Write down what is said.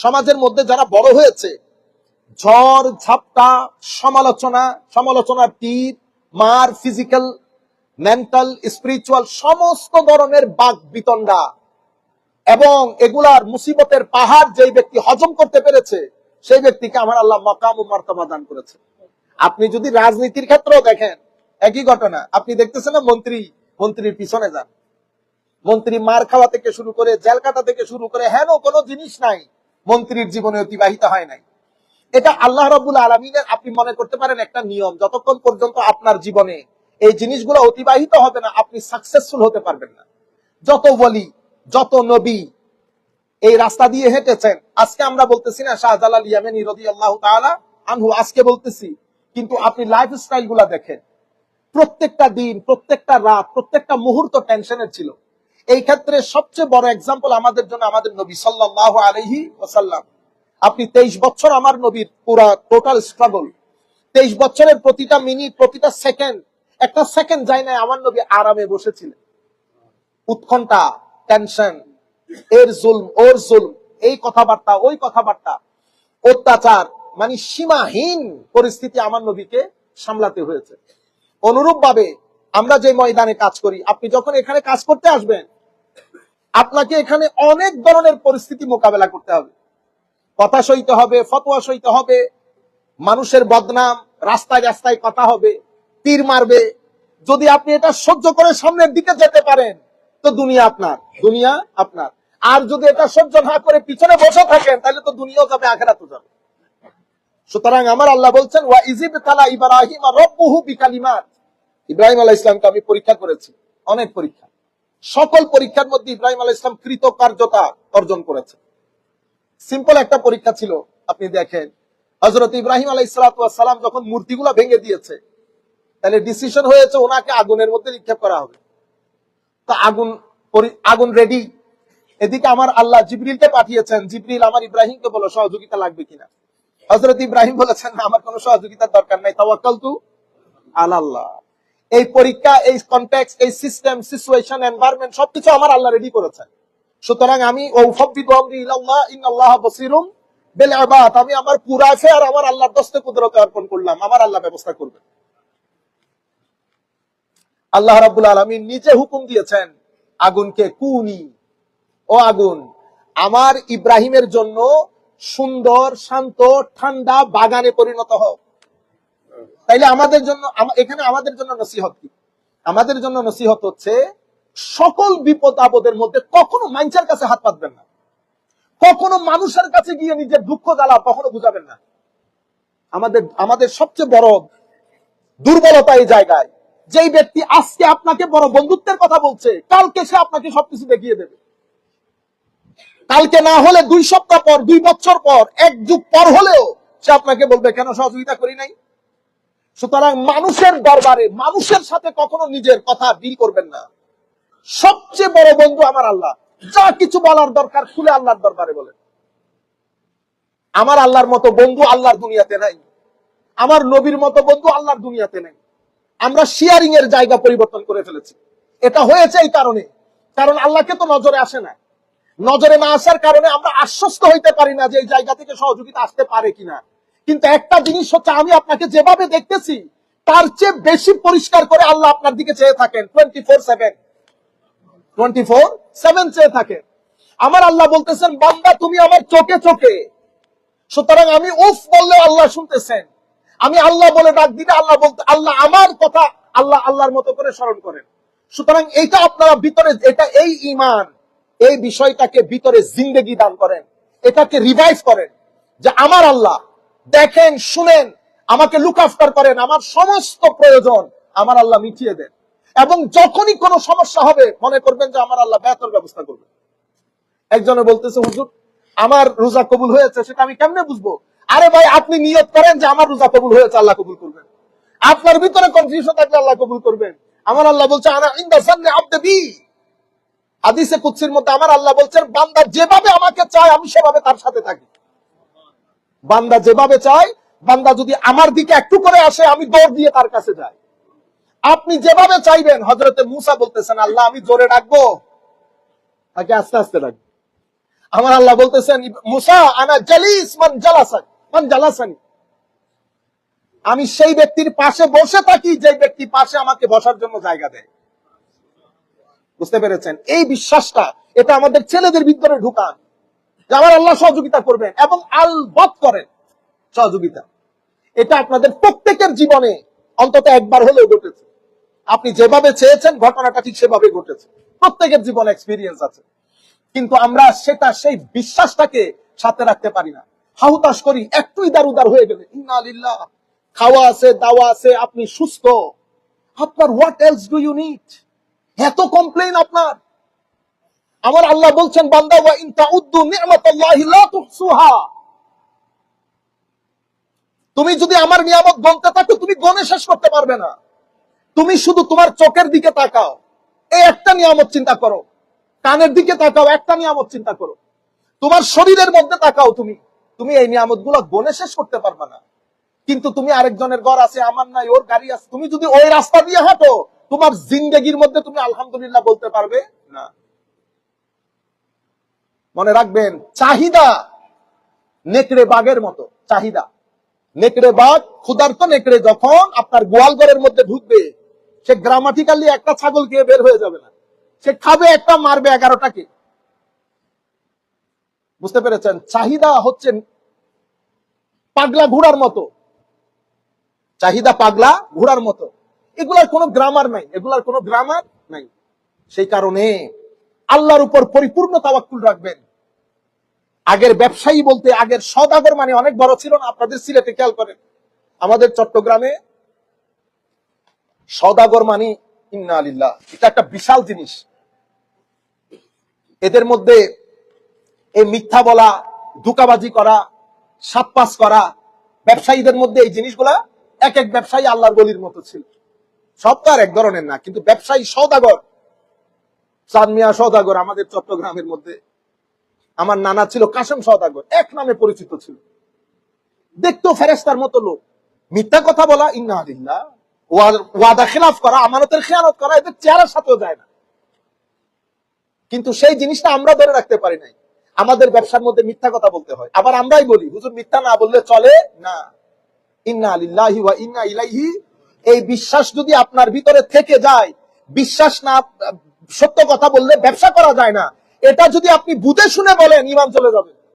সমাজের মধ্যে যারা বড় হয়েছে, ঝড়, ঝাপটা, সমালোচনা, সমালোচনার তীর, মার ফিজিক্যাল মেন্টাল স্পিরিচুয়াল সমস্ত ধরনের বাক বিতণ্ডা। এবং এগুলার মুসিবতের পাহাড় যেই ব্যক্তি হজম করতে পেরেছে, সেই ব্যক্তিকে আমার আল্লাহ মকাম ও মর্তবা দান করেছে। আপনি যদি রাজনীতির ক্ষেত্রেও দেখেন, একই ঘটনা, আপনি দেখতেছেন না মন্ত্রী, মন্ত্রীর পিছনে যান। মন্ত্রী মার খাওয়া থেকে শুরু করে, জেল কাটা থেকে শুরু করে, হেন কোনো জিনিস নাই। মন্ত্রীর জীবনে অতিবাহিত হয় নাই। এটা আল্লাহ রবুল আলমিনের, আপনি মনে করতে পারেন, একটা নিয়ম। যতক্ষণ পর্যন্ত আপনার জীবনে এই জিনিসগুলো অতিবাহিত হবে না, আপনি সাকসেসফুল হতে পারবেন না। যত বলি যত নবী এই রাস্তা দিয়ে হেঁটেছেন, আজকে আমরা বলতেছি না, শাহজালাল ইয়ামেনি রদি আল্লাহ তাআলা আনহু, আজকে বলতেছি, কিন্তু আপনি লাইফ স্টাইলগুলা দেখেন। প্রত্যেকটা দিন, প্রত্যেকটা রাত, প্রত্যেকটা মুহূর্ত টেনশনের ছিল। এই ক্ষেত্রে সবচেয়ে বড় এক্সাম্পল আমাদের জন্য আমাদের নবী সাল্লাল্লাহু আলাইহি ওয়াসাল্লাম। আপনি তেইশ বছর আমার নবীর পুরা টোটাল স্ট্রাগল তেইশ বছরের প্রতিটা মিনিট প্রতিটা সেকেন্ড একটা সেকেন্ড যায় না আমার নবী আরামে বসেছিলেন। উৎকণ্ঠা টেনশন এর জুলম, ওর জুলম, এই কথাবার্তা, ওই কথাবার্তা, অত্যাচার মানে সীমাহীন পরিস্থিতি আমার নবীকে সামলাতে হয়েছে। অনুরূপ ভাবে আমরা যে ময়দানে কাজ করি, আপনি যখন এখানে কাজ করতে আসবেন, আপনাকে এখানে অনেক ধরনের পরিস্থিতি মোকাবেলা করতে হবে। কথা সইতে হবে, ফতোয়া সইতে হবে, মানুষের বদনাম, রাস্তায় রাস্তায় কথা হবে, তীর মারবে। যদি আপনি এটা সহ্য করে সামনের দিকে যেতে পারেন, তো দুনিয়া আপনার দুনিয়া আপনার। আর যদি এটা সহ্য না করে পিছনে বসে থাকেন, তাহলে তো দুনিয়াও যাবে, আখেরাতও যাবে। সুতরাং আমার আল্লাহ বলছেন, ওয়া ইজিব তালা ইব্রাহিম রব্বুহু বিকালিমাত। ইব্রাহিম আলাহ ইসলামকে আমি পরীক্ষা করেছি, অনেক পরীক্ষা। সকল পরীক্ষার মধ্যে ইব্রাহিম আলাহ ইসলাম কৃতকার্যতা অর্জন করেছে। সিম্পল একটা পরীক্ষা ছিল, আপনি দেখেন। হজরত ইব্রাহিম আলাহ সালাম যখন মূর্তিগুলা ভেঙে দিয়েছে, তাহলে ডিসিশন হয়েছে ওনাকে আগুনের মধ্যে নিক্ষেপ করা হবে। তো আগুন আগুন রেডি এদিকে আমার আল্লাহ জিবরিলকে পাঠিয়েছেন, জিবরিল আমার ইব্রাহিমকে বলো, সহযোগিতা লাগবে কিনা? হজরত ইব্রাহিম বলেছেন আমার কোনো সহযোগিতার দরকার নাই তাওয়াক্কাল তু আল্লাহ এই পরীক্ষা, এই কন্টেক্স এই সিস্টেম সিচুয়েশন এনভায়রনমেন্ট সবকিছু আমার আল্লাহ রেডি করেছেন সুতরাং আমি আমি আমার পুরা ফেয়ার আমার আল্লাহর দস্তে কুদরতে অর্পণ করলাম। আমার আল্লাহ ব্যবস্থা করবেন। আল্লাহ রাব্বুল আলামিন নিজে হুকুম দিয়েছেন, আগুনকে কুনি। ও আগুন, আমার ইব্রাহিমের জন্য সুন্দর, শান্ত, ঠান্ডা বাগানে পরিণত হোক। তাইলে আমাদের জন্য এখানে আমাদের জন্য নসিহত কি? আমাদের জন্য নসিহত হচ্ছে, সকল বিপদ আপদের মধ্যে কখনো মানুষের কাছে হাত পাতবেন না। কখনো মানুষের কাছে গিয়ে নিজের দুঃখ জ্বালা কখনো বুঝাবেন না। আমাদের আমাদের সবচেয়ে বড় দুর্বলতা এই জায়গায়, যেই ব্যক্তি আজকে আপনাকে বড় বন্ধুত্বের কথা বলছে, কালকে সে আপনাকে সবকিছু দেখিয়ে দেবে। কালকে না হলে দুই সপ্তাহ পর, দুই বছর পর, এক যুগ পর হলেও সে আপনাকে বলবে, কেন সহযোগিতা করি নাই? সুতরাং মানুষের দরবারে, মানুষের সাথে কখনো নিজের কথা ডিল করবেন না। সবচেয়ে বড় বন্ধু আমার আল্লাহ। যা কিছু বলার দরকার, খুলে আল্লাহর দরবারে বলেন। আমার আল্লাহর মতো বন্ধু আল্লাহর দুনিয়াতে নাই। আমার নবীর মতো বন্ধু আল্লাহর দুনিয়াতে নেই। আমরা শেয়ারিং এর জায়গা পরিবর্তন করে ফেলেছি। এটা হয়েছে এই কারণে। কারণ আল্লাহকে তো নজরে আসে না। নজরে না আসার কারণে আমরা আশ্বস্ত হইতে পারি না যে এই জায়গা থেকে সহযোগিতা আসতে পারে কিনা। কিন্তু একটা জিনিস হচ্ছে, আমি আপনাকে যেভাবে দেখতেছি, তার চেয়ে বেশি পরিষ্কার করে আল্লাহ আপনার দিকে চেয়ে থাকেন twenty four seven twenty four seven চেয়ে থাকেন। আমার আল্লাহ বলতেছেন, বান্দা, তুমি আমার চোখে চোখে। সুতরাং আমি উফ বললে আল্লাহ শুনতেছেন। আমি আল্লাহ বলে ডাক দিলে আল্লাহ বলতে, আল্লাহ আমার কথা আল্লাহ আল্লাহর মতো করে স্মরণ করেন। সুতরাং এইটা আপনারা ভিতরে, এটা এই ইমান এই বিষয়টাকে ভিতরে জিন্দেগি দান করেন। এটাকে রিভাইভ করেন যে আমার আল্লাহ দেখেন, শুনেন, আমাকে লুক আফটার করেন, আমার সমস্ত প্রয়োজন আমার আল্লাহ মিটিয়ে দেন। এবং যখনই কোনো সমস্যা হবে, মনে করবেন যে আমার আল্লাহ বেতর ব্যবস্থা করবে একজনে বলতেছে, হুজুর, আমার রোজা কবুল হয়েছে, সেটা আমি কেমনে বুঝব? আরে ভাই, আপনি নিয়ত করেন যে আমার রোজা কবুল হয়েছে, আল্লাহ কবুল করবেন। আপনার ভিতরে কনফিউশন থাকলে আল্লাহ কবুল করবেন। আমার আল্লাহ বলছে, আনা ইন্দা সান্নে আব্দে বি। হাদিসে কুৎসির মধ্যে আমার আল্লাহ বলছেন, বান্দা যেভাবে আমাকে চায়, আমি সেভাবে তার সাথে থাকি। বান্দা যেভাবে চায়, বান্দা যদি আমার দিকে একটু করে আসে, আমি দৌড় দিয়ে তার কাছে যাই। আপনি যেভাবে চাইবেন হজরতে মুসা বলতেছেন, আল্লাহ, আমি জোরে ডাকবো। তাকে আস্তে আস্তে ডাকবো। আমার আল্লাহ বলতেছেন, মুসা, আনা জালিস মান জালাসান মান জালাসানি। আমি সেই ব্যক্তির পাশে বসে থাকি, যে ব্যক্তি পাশে আমাকে বসার জন্য জায়গা দেয়। বুঝতে পেরেছেন? এই বিশ্বাসটা, এটা আমাদের ছেলেদের ভিতরে ঢুকান। যে আমার আল্লাহ সহযোগিতা করবেন এবং আলবত করেন সহযোগিতা। এটা আপনাদের প্রত্যেকের জীবনে অন্তত একবার হলেও ঘটেছে। আপনি যেভাবে চেয়েছেন, ঘটনাটা ঠিক সেভাবে ঘটেছে। প্রত্যেকের জীবনে এক্সপিরিয়েন্স আছে। কিন্তু আমরা সেটা, সেই বিশ্বাসটাকে সাথে রাখতে পারি না। হাহুতাস করি, একটু ইদার উদার হয়ে গেলে খাওয়া আছে, দাওয়া আছে, আপনি সুস্থ। আপনার what else do you need এত কমপ্লেইন আপনার। আমার আল্লাহ বলছেন, বান্দা, ওয়া ইন তাউদ্দু নি'মাতাল্লাহি লা তুহসুহা। তুমি যদি আমার নিয়ামত গনতে থাকো, তুমি গনে শেষ করতে পারবে না। তুমি শুধু তোমার চোখের দিকে তাকাও। এই একটা নিয়ামত চিন্তা করো। কানের দিকে তাকাও, একটা নিয়ামত চিন্তা করো। তোমার শরীরের মধ্যে তাকাও তুমি। তুমি এই নিয়ামতগুলো গনে শেষ করতে পারবে না। কিন্তু তুমি আরেকজনের ঘর আছে, আমার নাই, ওর গাড়ি আছে। তুমি যদি ওই রাস্তা দিয়ে হাঁটো, তোমার জিন্দেগির মধ্যে তুমি আলহামদুলিল্লাহ বলতে পারবে না। মনে রাখবেন, চাহিদা নেকড়ে বাঘের মতো, চাহিদা। নেকড়ে বাঘ, ক্ষুধার্ত নেকড়ে যখন আপনার গোয়াল ঘরের মধ্যে ঢুকবে, সে গ্রামাটিক্যালি একটা ছাগল খেয়ে বের হয়ে যাবে না। সে খাবে একটা, মারবে এগারোটাকে। বুঝতে পেরেছেন? চাহিদা হচ্ছে পাগলা ঘোড়ার মতো। চাহিদা পাগলা ঘোড়ার মতো। এগুলার কোনো গ্রামার নাই। এগুলার কোনো গ্রামার নাই। সেই কারণে আল্লাহর উপর পরিপূর্ণ তাওয়াক্কুল রাখবেন। আগের ব্যবসায়ী বলতে আগের সদাগর মানে অনেক বড় ছিল না, আপনাদের সিলেটে খেয়াল করেন। আমাদের চট্টগ্রামে সদাগর মানে ইন্না আলিল্লাহ এটা একটা বিশাল জিনিস। এদের মধ্যে এই মিথ্যা বলা, ধোকাবাজি করা সাতপাস করা, ব্যবসায়ীদের মধ্যে এই জিনিসগুলা এক এক ব্যবসায়ী আল্লাহর গলির মতো ছিল। সব তো আর এক ধরনের না, কিন্তু ব্যবসায়ী সদাগর চাঁদমিয়া সদাগর আমাদের চট্টগ্রামের মধ্যে। আমার নানা ছিল কাশেম সদাগর এক নামে পরিচিত ছিল। দেখতো ফেরেস্তার মতো লোক। মিথ্যা কথা বলা, ইন্না আলিল্লাহ ওয়াদা খেলাফ করা, আমানতের খেয়ানত করা, এদের চেহারার সাথেও যায় না। কিন্তু সেই জিনিসটা আমরা ধরে রাখতে পারি নাই। আমাদের ব্যবসার মধ্যে মিথ্যা কথা বলতে হয়। আবার আমরাই বলি, হুজুর, মিথ্যা না বললে চলে? না। ইন্না আলিল্লাহি ওয়া ইন্না ইলাইহি। এই বিশ্বাস যদি আপনার ভিতরে থেকে যায়, বিশ্বাস না সত্য কথা বললে ব্যবসা করা যায় না। এটা যদি আপনি বুঝে শুনে বলেন ইমান চলে যাবে